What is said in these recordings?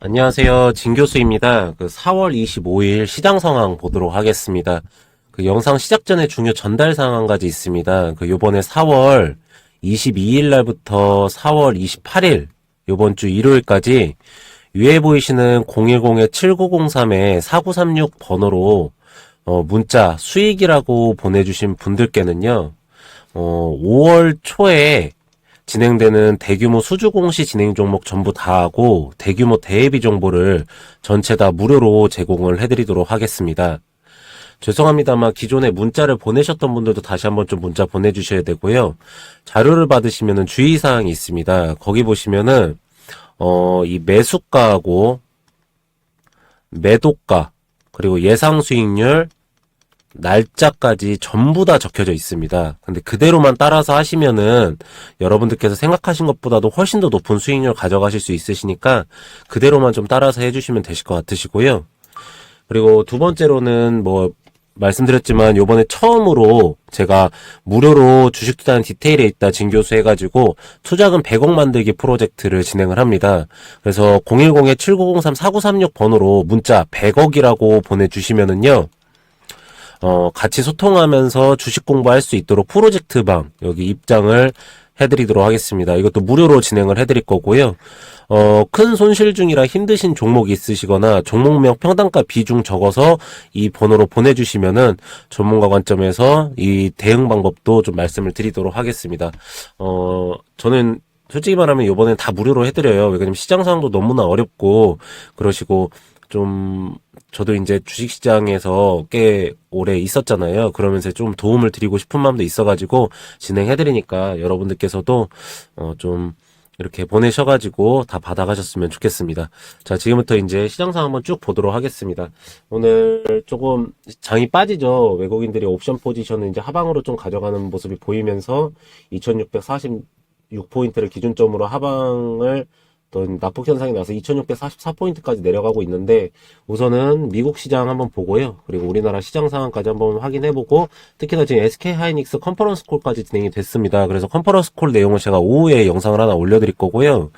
안녕하세요. 진 교수입니다. 그 4월 25일 시장 상황 보도록 하겠습니다. 그 영상 시작 전에 중요 전달 가지 있습니다. 그 요번에 4월 22일 날부터 4월 28일 요번 주 일요일까지 위에 보이시는 010-7903-4936 번호로 어, 문자 수익이라고 보내주신 분들께는요, 어, 5월 초에 진행되는 대규모 수주 공시 진행 종목 전부 다 하고 대규모 대예비 정보를 전체 다 무료로 제공을 해드리도록 하겠습니다. 죄송합니다만 기존에 문자를 보내셨던 분들도 다시 한번 좀 문자 보내주셔야 되고요. 자료를 받으시면은 주의사항이 있습니다. 거기 보시면은 어, 이 매수가하고 매도가 그리고 예상 수익률 날짜까지 전부 다 적혀져 있습니다. 근데 그대로만 따라서 하시면은 여러분들께서 생각하신 것보다도 훨씬 더 높은 수익률 가져가실 수 있으시니까 그대로만 좀 따라서 해주시면 되실 것 같으시고요. 그리고 두 번째로는 뭐 말씀드렸지만 요번에 처음으로 제가 무료로 주식 투자는 디테일에 있다 진교수 해가지고 투자금 100억 만들기 프로젝트를 진행을 합니다. 그래서 010-7903-4936 번호로 문자 100억이라고 보내주시면은요. 어, 같이 소통하면서 주식 공부할 수 있도록 프로젝트 방 여기 입장을 해드리도록 하겠습니다. 이것도 무료로 진행을 해드릴 거고요. 어, 큰 손실 중이라 힘드신 종목이 있으시거나 종목명 평단가 비중 적어서 이 번호로 보내주시면은 전문가 관점에서 이 대응 방법도 좀 말씀을 드리도록 하겠습니다. 어, 저는 솔직히 말하면 이번엔 다 무료로 해드려요. 왜냐면 시장 상황도 너무나 어렵고 그러시고 좀 저도 이제 주식시장에서 꽤 오래 있었잖아요. 그러면서 좀 도움을 드리고 싶은 마음도 있어가지고 진행해드리니까 여러분들께서도 어 좀 이렇게 보내셔가지고 다 받아가셨으면 좋겠습니다. 자, 지금부터 이제 시장 상 한번 쭉 보도록 하겠습니다. 오늘 조금 장이 빠지죠. 외국인들이 옵션 포지션을 이제 하방으로 좀 가져가는 모습이 보이면서 2646포인트를 기준점으로 하방을 어떤 낙폭 현상이 나서 2644포인트까지 내려가고 있는데 우선은 미국 시장 한번 보고요. 그리고 우리나라 시장 상황까지 한번 확인해 보고 특히나 지금 SK 하이닉스 컨퍼런스 콜까지 진행이 됐습니다. 그래서 컨퍼런스 콜 내용을 제가 오후에 영상을 하나 올려 드릴 거고요.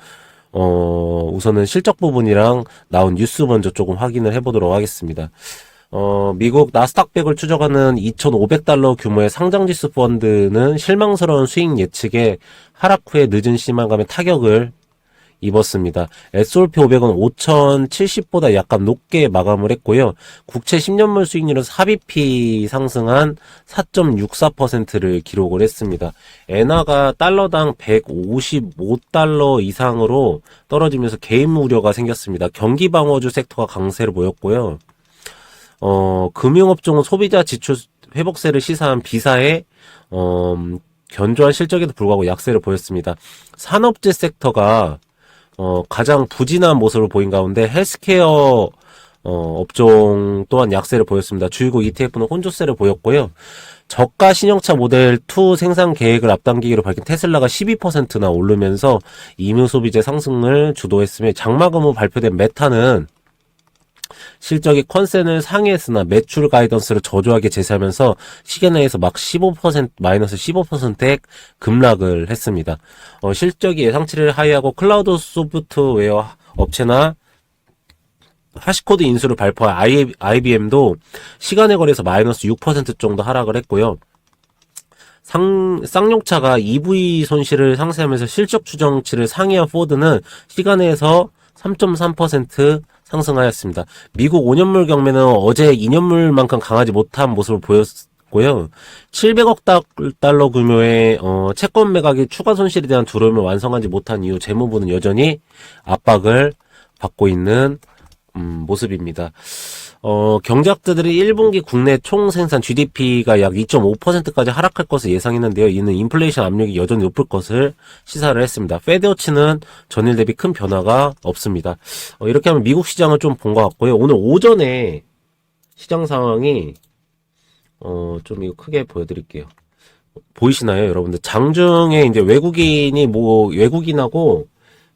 어, 우선은 실적 부분이랑 나온 뉴스 먼저 조금 확인을 해 보도록 하겠습니다. 어, 미국 나스닥백을 추적하는 2,500달러 규모의 상장지수 펀드는 실망스러운 수익 예측에 하락 후에 늦은 실망감에 타격을 입었습니다. S&P 500은 5,070보다 약간 높게 마감을 했고요. 국채 10년물 수익률은 4bp 상승한 4.64%를 기록을 했습니다. 엔화가 달러당 155달러 이상으로 떨어지면서 개인 우려가 생겼습니다. 경기 방어주 섹터가 강세를 보였고요. 어, 금융업종은 소비자 지출 회복세를 시사한 비사에 어, 견조한 실적에도 불구하고 약세를 보였습니다. 산업재 섹터가 어, 가장 부진한 모습을 보인 가운데 헬스케어 어, 업종 또한 약세를 보였습니다. 주요국 ETF는 혼조세를 보였고요. 저가 신형차 모델 2 생산 계획을 앞당기기로 밝힌 테슬라가 12%나 오르면서 임유 소비재 상승을 주도했으며 장마금 후 발표된 메타는 실적이 컨센을 상회했으나 매출 가이던스를 저조하게 제시하면서 시계 내에서 막 15% 마이너스 15%의 급락을 했습니다. 어, 실적이 예상치를 하회하고 클라우드 소프트웨어 업체나 하시코드 인수를 발표한 IBM도 시간에 걸려서 마이너스 6% 정도 하락을 했고요. 상, 쌍용차가 EV 손실을 상쇄하면서 실적 추정치를 상회한 포드는 시간에서 3.3% 상승하였습니다. 미국 5년물 경매는 어제 2년물만큼 강하지 못한 모습을 보였고요. 700억 달러 규모의 어, 채권 매각이 추가 손실에 대한 두려움을 완성하지 못한 이후 재무부는 여전히 압박을 받고 있는 음, 모습입니다. 어, 경제학자들이 1분기 국내 총 생산 GDP가 약 2.5%까지 하락할 것을 예상했는데요. 이는 인플레이션 압력이 여전히 높을 것을 시사를 했습니다. 페드워치는 전일 대비 큰 변화가 없습니다. 어, 이렇게 하면 미국 시장을 좀 본 것 같고요. 오늘 오전에 시장 상황이 어, 좀 이거 크게 보여드릴게요. 보이시나요, 여러분들? 장중에 이제 외국인이 뭐 외국인하고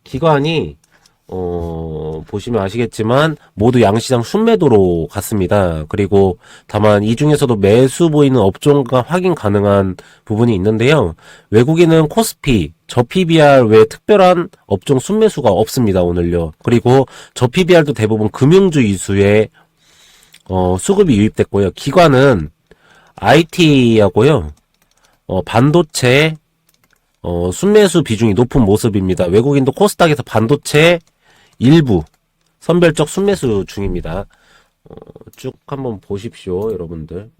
기관이 어, 보시면 아시겠지만 모두 양시장 순매도로 갔습니다. 그리고 다만 이 중에서도 매수 보이는 업종과 확인 가능한 부분이 있는데요. 외국인은 코스피, 저 PBR 외에 특별한 업종 순매수가 없습니다. 오늘요. 그리고 저 PBR도 대부분 금융주 이수에 어, 수급이 유입됐고요. 기관은 IT하고요. 어, 반도체, 어, 순매수 비중이 높은 모습입니다. 외국인도 코스닥에서 반도체 일부 선별적 순매수 중입니다. 어, 쭉 한번 보십시오, 여러분들.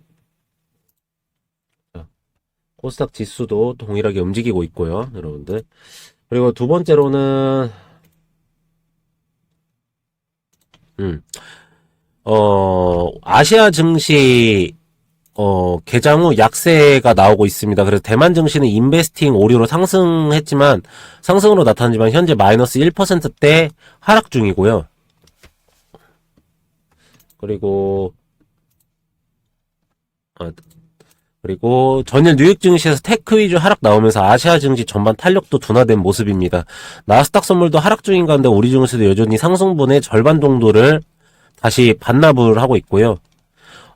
자, 코스닥 지수도 동일하게 움직이고 있고요, 여러분들. 그리고 두 번째로는 음, 어, 아시아 증시 어, 개장 후 약세가 나오고 있습니다. 그래서 대만 증시는 인베스팅 오류로 상승했지만, 상승으로 나타나지만 현재 마이너스 1%대 하락 중이고요. 그리고, 아, 그리고 전일 뉴욕 증시에서 테크 위주 하락 나오면서 아시아 증시 전반 탄력도 둔화된 모습입니다. 나스닥 선물도 하락 중인 가운데 우리 증시도 여전히 상승분의 절반 정도를 다시 반납을 하고 있고요.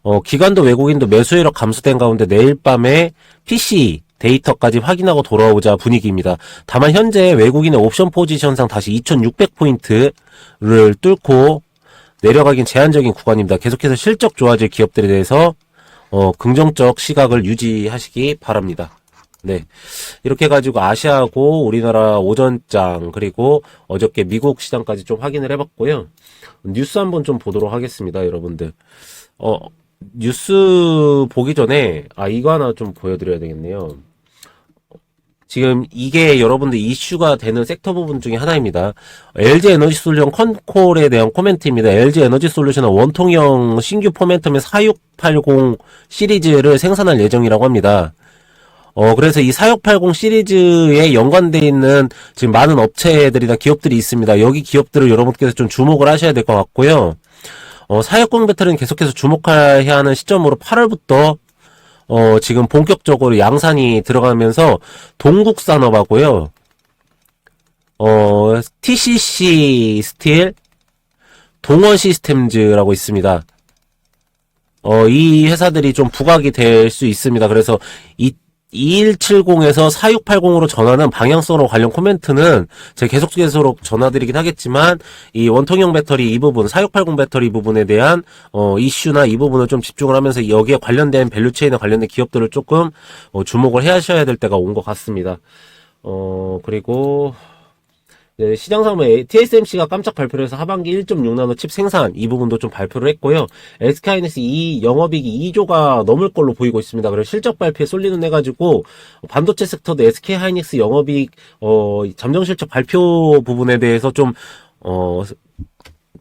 어, 기관도 외국인도 매수이력 감소된 가운데 내일 밤에 PC 데이터까지 확인하고 돌아오자 분위기입니다. 다만 현재 외국인의 옵션 포지션상 다시 2600포인트를 뚫고 내려가긴 제한적인 구간입니다. 계속해서 실적 좋아질 기업들에 대해서 어, 긍정적 시각을 유지하시기 바랍니다. 네. 이렇게 해가지고 아시아고 우리나라 오전장 그리고 어저께 미국 시장까지 좀 확인을 해봤고요. 뉴스 한번 좀 보도록 하겠습니다, 여러분들. 어, 뉴스 보기 전에, 아, 이거 하나 좀 보여드려야 되겠네요. 지금 이게 여러분들 이슈가 되는 섹터 부분 중에 하나입니다. LG 에너지 솔루션 컨콜에 대한 코멘트입니다. LG 에너지 솔루션은 원통형 신규 포멘텀의 4680 시리즈를 생산할 예정이라고 합니다. 어, 그래서 이 4680 시리즈에 연관되어 있는 지금 많은 업체들이나 기업들이 있습니다. 여기 기업들을 여러분께서 좀 주목을 하셔야 될 것 같고요. 어, 사역공 배터리는 계속해서 주목해야 하는 시점으로 8월부터 어, 지금 본격적으로 양산이 들어가면서 동국산업하고요. 어, TCC 스틸, 동원 시스템즈라고 있습니다. 어, 이 회사들이 좀 부각이 될 수 있습니다. 그래서 이 2170에서 4680으로 전하는 방향성으로 관련 코멘트는 제가 계속 계속 전화드리긴 하겠지만 이 원통형 배터리 이 부분 4680 배터리 부분에 대한 어 이슈나 이 부분을 좀 집중을 하면서 여기에 관련된 밸류체인에 관련된 기업들을 조금 어, 주목을 해 하셔야 될 때가 온 것 같습니다. 어 그리고 네, 시장 상무에 TSMC가 깜짝 발표를 해서 하반기 1.6나노 칩 생산 이 부분도 좀 발표를 했고요. SK하이닉스 이 영업이익이 2조가 넘을 걸로 보이고 있습니다. 그래서 실적 발표에 쏠리는 해가지고 반도체 섹터도 SK하이닉스 영업이익 어 잠정 실적 발표 부분에 대해서 좀 어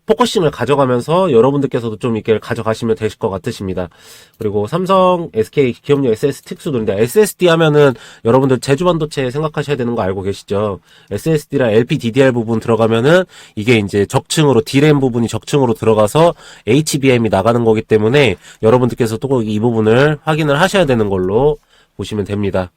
포커싱을 가져가면서 여러분들께서도 좀 이렇게 가져가시면 되실 것 같으십니다. 그리고 삼성, SK 기업용 SS 특수도 인데 SSD 하면은 여러분들 제주 반도체 생각하셔야 되는 거 알고 계시죠? SSD랑 LPDDR 부분 들어가면은 이게 이제 적층으로 D램 부분이 적층으로 들어가서 HBM이 나가는 거기 때문에 여러분들께서 또 이 부분을 확인을 하셔야 되는 걸로 보시면 됩니다.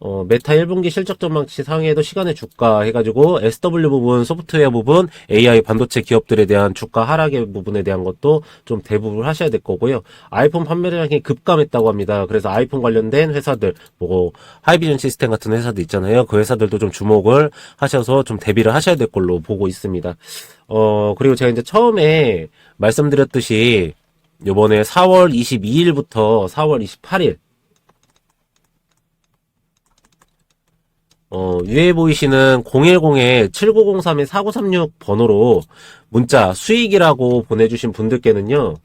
어, 메타 1분기 실적 전망치 상회에도 시간의 주가 해가지고 SW 부분, 소프트웨어 부분, AI 반도체 기업들에 대한 주가 하락의 부분에 대한 것도 좀 대부분 하셔야 될 거고요. 아이폰 판매량이 급감했다고 합니다. 그래서 아이폰 관련된 회사들, 뭐 하이비전 시스템 같은 회사들 있잖아요. 그 회사들도 좀 주목을 하셔서 좀 대비를 하셔야 될 걸로 보고 있습니다. 어, 그리고 제가 이제 처음에 말씀드렸듯이 요번에 4월 22일부터 4월 28일 어, 위에 보이시는 010-7903-4936 번호로 문자 수익이라고 보내주신 분들께는요,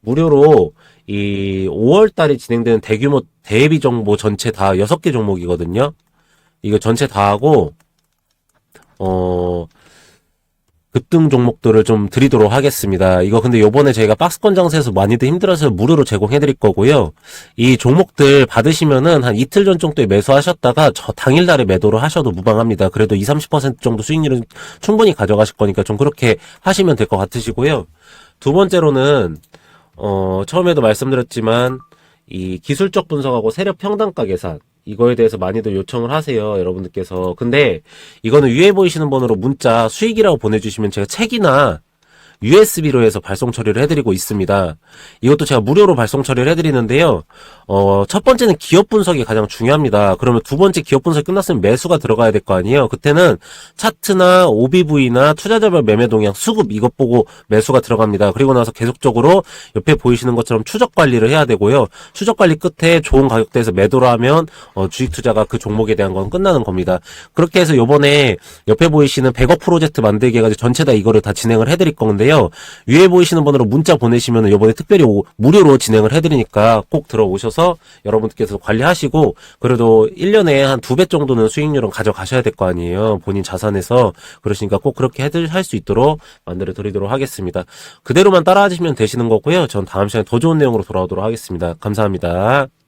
무료로 이 5월 달에 진행되는 대규모 대비 정보 전체 다 6개 종목이거든요. 이거 전체 다 하고, 어, 급등 종목들을 좀 드리도록 하겠습니다. 이거 근데 요번에 저희가 박스권 장세에서 많이들 힘들어서 무료로 제공해 드릴 거고요. 이 종목들 받으시면은 한 이틀 전 정도에 매수하셨다가 저 당일 날에 매도를 하셔도 무방합니다. 그래도 20, 30% 정도 수익률은 충분히 가져가실 거니까 좀 그렇게 하시면 될 것 같으시고요. 두 번째로는 어 처음에도 말씀드렸지만 이 기술적 분석하고 세력 평단가 계산 이거에 대해서 많이들 요청을 하세요, 여러분들께서. 근데 이거는 위에 보이시는 번호로 문자 수익이라고 보내주시면 제가 책이나 USB로 해서 발송 처리를 해드리고 있습니다. 이것도 제가 무료로 발송 처리를 해드리는데요. 어, 첫 번째는 기업 분석이 가장 중요합니다. 그러면 두 번째 기업 분석이 끝났으면 매수가 들어가야 될 거 아니에요. 그때는 차트나 OBV나 투자자별 매매 동향, 수급 이것 보고 매수가 들어갑니다. 그리고 나서 계속적으로 옆에 보이시는 것처럼 추적 관리를 해야 되고요. 추적 관리 끝에 좋은 가격대에서 매도를 하면 어, 주식 투자가 그 종목에 대한 건 끝나는 겁니다. 그렇게 해서 요번에 옆에 보이시는 100억 프로젝트 만들기 해가지고 전체 다 이거를 다 진행을 해드릴 건데요. 위에 보이시는 번호로 문자 보내시면 요번에 특별히 오- 무료로 진행을 해드리니까 꼭 들어오셔서 여러분들께서 관리하시고 그래도 1년에 한 두 배 정도는 수익률은 가져가셔야 될 거 아니에요. 본인 자산에서. 그러시니까 꼭 그렇게 할수 있도록 만들어 드리도록 하겠습니다. 그대로만 따라 하시면 되시는 거고요. 전 다음 시간에 더 좋은 내용으로 돌아오도록 하겠습니다. 감사합니다.